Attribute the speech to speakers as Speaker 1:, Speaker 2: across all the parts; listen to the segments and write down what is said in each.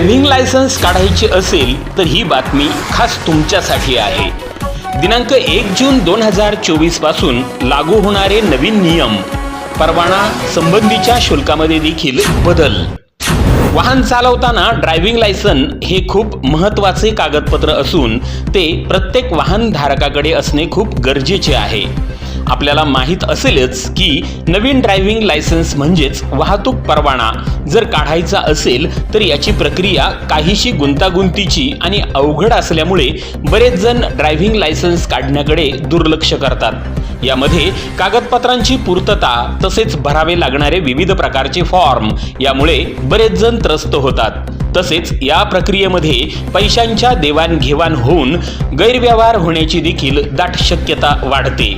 Speaker 1: Driving licence काढायची असेल तर ही बातमी खास तुमच्यासाठी आहे. दिनांक एक जून दोन हजार चोवीसपासून लागू होणारे नवीन नियम परवाना संबंधीच्या शुल्कामध्ये देखील बदल. वाहन चालवताना ड्रायव्हिंग लायसन हे खूप महत्त्वाचे कागदपत्र असून ते प्रत्येक वाहन धारकाकडे असणे खूप गरजेचे आहे. आपल्याला माहीत असेलच की नवीन ड्रायव्हिंग लायसन्स म्हणजेच वाहतूक परवाना जर काढायचा असेल तर याची प्रक्रिया काहीशी गुंतागुंतीची आणि अवघड असल्यामुळे बरेच जण ड्रायव्हिंग लायसन्स काढण्याकडे दुर्लक्ष करतात. यामध्ये कागदपत्रांची पूर्तता तसेच भरावे लागणारे विविध प्रकारचे फॉर्म यामुळे बरेच जण त्रस्त होतात. तसेच या प्रक्रियेमध्ये पैशांच्या देवाणघेवाण होऊन गैरव्यवहार होण्याची देखील दाट शक्यता वाढते.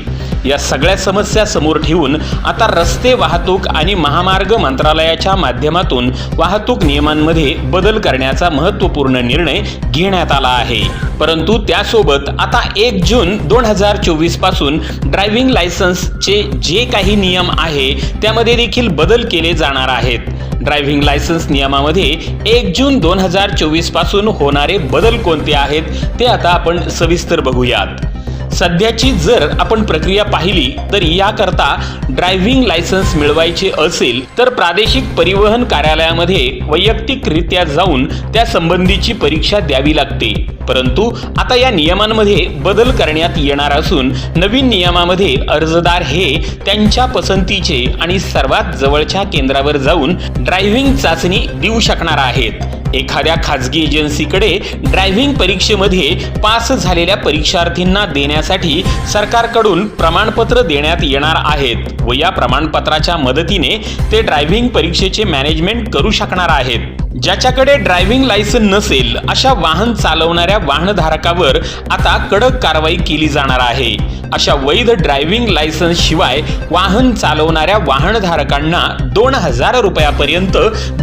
Speaker 1: या सगळ्या समस्या समोर ठेवून आता रस्ते वाहतूक आणि महामार्ग मंत्रालयाच्या माध्यमातून वाहतूक नियमांमध्ये बदल करण्याचा महत्त्वपूर्ण निर्णय घेण्यात आला आहे. परंतु त्यासोबत आता एक जून दोन हजार चोवीसपासून ड्रायव्हिंग लायसन्सचे जे काही नियम आहे त्यामध्ये देखील बदल केले जाणार आहेत. ड्रायव्हिंग लायसन्स नियमामध्ये एक जून दोन हजार चोवीसपासून होणारे बदल कोणते आहेत ते आता आपण सविस्तर बघूयात. सध्याची जर आपण प्रक्रिया पाहिली तर याकरता ड्रायव्हिंग लायसन्स मिळवायचे असेल तर प्रादेशिक परिवहन कार्यालयामध्ये वैयक्तिकरित्या जाऊन त्या संबंधीची परीक्षा द्यावी लागते. परंतु आता या नियमांमध्ये बदल करण्यात येणार असून नवीन नियमामध्ये अर्जदार हे त्यांच्या पसंतीचे आणि सर्वात जवळच्या केंद्रावर जाऊन ड्रायव्हिंग चाचणी देऊ शकणार आहेत. एखाद्या खाजगी एजन्सीकडे ड्रायव्हिंग परीक्षेमध्ये पास झालेल्या परीक्षार्थींना देण्यासाठी सरकारकडून प्रमाणपत्र देण्यात येणार आहेत. व या प्रमाणपत्राच्या मदतीने ते ड्रायव्हिंग परीक्षेचे मॅनेजमेंट करू शकणार आहेत. ज्याच्याकडे ड्रायव्हिंग लायसन नसेल अशा वाहन चालवणाऱ्या वाहनधारकावर आता कडक कारवाई केली जाणार आहे. अशा वैध ड्रायव्हिंग लायसन्स शिवाय वाहन चालवणाऱ्या वाहनधारकांना दोन हजार रुपयापर्यंत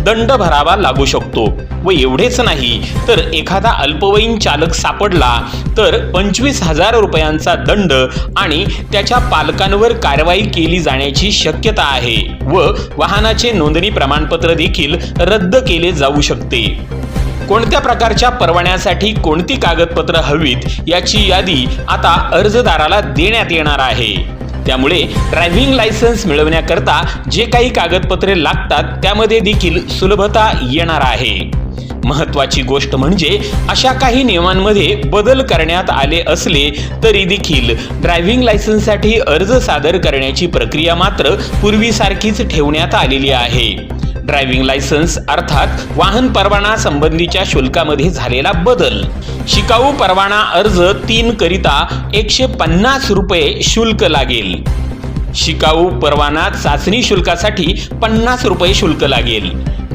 Speaker 1: दंड भरावा लागू शकतो. व एवढेच नाही तर एखादा अल्पवयीन चालक सापडला तर पंचवीस हजार रुपयांचा दंड आणि त्याच्या पालकांवर कारवाई केली जाण्याची शक्यता आहे व वाहनाचे नोंदणी प्रमाणपत्र देखील रद्द केले जाऊ शकते. कोणत्या प्रकारच्या परवान्यासाठी कोणती कागदपत्र हवीत याची यादी आता अर्जदाराला देण्यात येणार आहे. त्यामुळे ड्रायव्हिंग लायसन्स मिळवण्याकरता जे काही कागदपत्रे लागतात त्यामध्ये देखील सुलभता येणार आहे. महत्वाची गोष्ट म्हणजे अशा काही नियमांमध्ये बदल करण्यात आले असले तरी देखील ड्रायव्हिंग लायसन्ससाठी अर्ज सादर करण्याची प्रक्रिया मात्र पूर्वीसारखीच ठेवण्यात आलेली आहे. ड्रायव्हिंग लायसन्स अर्थात वाहन परवाना संबंधीच्या शुल्कामध्ये झालेला बदल. शिकाऊ परवाना अर्ज तीन करिता एकशे पन्नास रुपये शुल्क लागेल. शिकाऊ परवाना चाचणी शुल्कासाठी पन्नास रुपये शुल्क लागेल.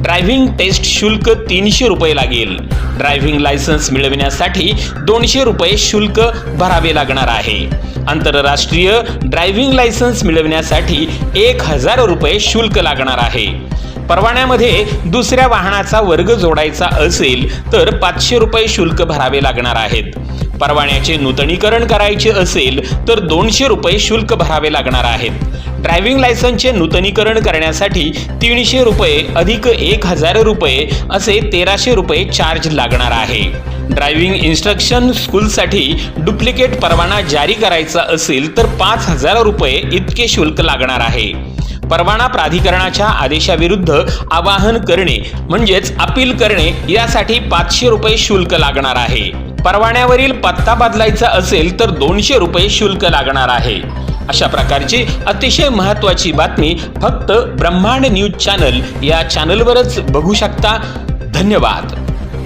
Speaker 1: ड्रायव्हिंग टेस्ट शुल्क तीनशे रुपये लागेल. ड्रायव्हिंग लायसन्स मिळविण्यासाठी दोनशे रुपये शुल्क भरावे लागणार आहे. आंतरराष्ट्रीय ड्रायव्हिंग लायसन्स मिळविण्यासाठी एक हजार रुपये शुल्क लागणार आहे. परवान्यामध्ये दुसऱ्या वाहनाचा वर्ग जोडायचा असेल तर पाचशे रुपये शुल्क भरावे लागणार आहेत. परवान्याचे नूतनीकरण करायचे असेल तर दोनशे रुपये शुल्क भरावे लागणार आहेत. ड्रायव्हिंग लायसन्सचे नूतनीकरण करण्यासाठी तीनशे रुपये अधिक एक हजार रुपये असे तेराशे रुपये चार्ज लागणार आहे. ड्रायव्हिंग इन्स्ट्रक्शन स्कूलसाठी डुप्लिकेट परवाना जारी करायचा असेल तर पाच हजार रुपये इतके शुल्क लागणार आहे. परवाना प्राधिकरणाच्या आदेशाविरुद्ध आवाहन करणे म्हणजेच अपील करणे यासाठी पाचशे रुपये शुल्क लागणार आहे. परवान्यावरील पत्ता बदलायचा असेल तर दोनशे रुपये शुल्क लागणार आहे. अशा प्रकारची अतिशय महत्वाची बातमी फक्त ब्रह्मांड न्यूज चॅनल या चॅनलवरच बघू शकता. धन्यवाद.